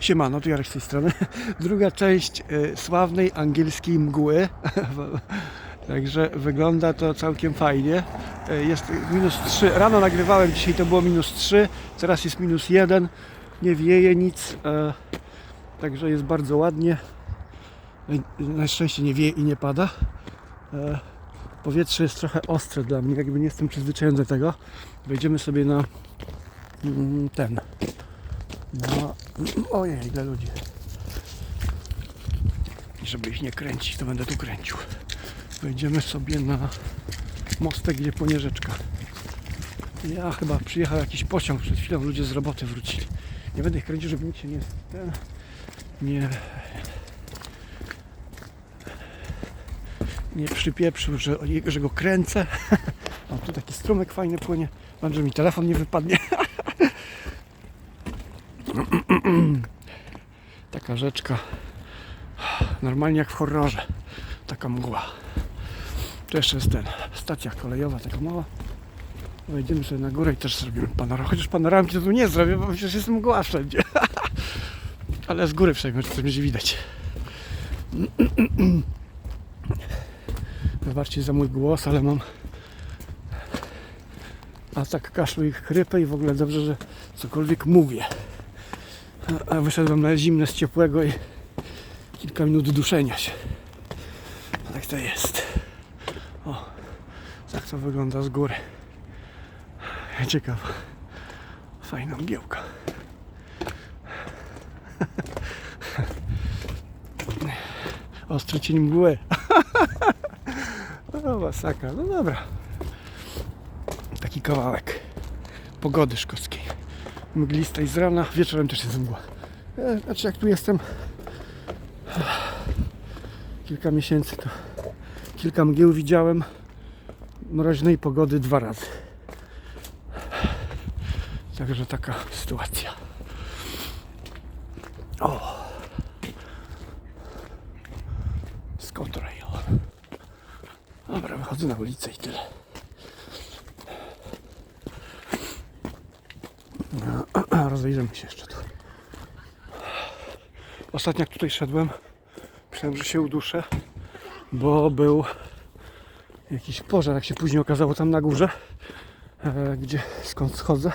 Siemano, tu Jarek z tej strony. Druga część y, sławnej angielskiej mgły. Także wygląda to całkiem fajnie. Y, Jest minus 3. Rano nagrywałem, dzisiaj to było minus 3, teraz jest minus 1. Nie wieje nic. e, Także jest bardzo ładnie. Na szczęście nie wieje i nie pada. E, Powietrze jest trochę ostre dla mnie, jakby nie jestem przyzwyczajony do tego. Wejdziemy sobie na mm, ten. No, ojej, ile ludzi. Żeby ich nie kręcić, to będę tu kręcił. Wejdziemy sobie na mostek, gdzie płynie rzeczka. Ja chyba przyjechał jakiś pociąg, przed chwilą ludzie z roboty wrócili. Nie będę ich kręcił, żeby nikt się nie... Ten, nie... Nie przypieprzył, że, że go kręcę. O, tu taki strumyk fajny płynie. Mam, że mi telefon nie wypadnie. Taka rzeczka. Normalnie jak w horrorze. Taka mgła. Tu jeszcze jest ten. Stacja kolejowa, taka mała. Wejdziemy sobie na górę i też zrobimy panoramę. Chociaż panoramki to tu nie zrobię, bo przecież jest mgła wszędzie. Ale z góry czy coś będzie widać. Wybaczcie za mój głos, ale mam atak kaszlu i chrypę i w ogóle dobrze, że cokolwiek mówię. A- wyszedłem na zimne z ciepłego i kilka minut duszenia się. Tak to jest. O, tak to wygląda z góry. Ciekawa. Fajna mgiełka. Ostry cień mgły. No masakra, no dobra. Taki kawałek pogody szkockiej. Mglistej z rana, wieczorem też jest mgła. E, Znaczy jak tu jestem kilka miesięcy, to kilka mgieł widziałem mroźnej pogody dwa razy. Także taka sytuacja. O! Scott Rail. Dobra, wychodzę na ulicę i tyle. No, rozejrzymy się jeszcze tu. Ostatnio jak tutaj szedłem, myślałem, że się uduszę, bo był jakiś pożar, jak się później okazało tam na górze, e, gdzie skąd schodzę.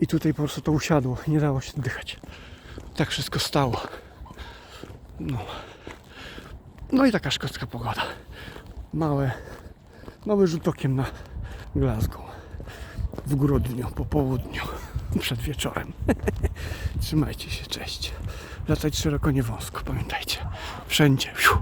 I tutaj po prostu to usiadło, nie dało się oddychać. Tak wszystko stało. No. No i taka szkocka pogoda. Małe, mały rzut okiem na Glasgow. W grudniu, po południu, przed wieczorem. Trzymajcie się, cześć. Latać szeroko, nie wąsko, pamiętajcie. Wszędzie. Fiu.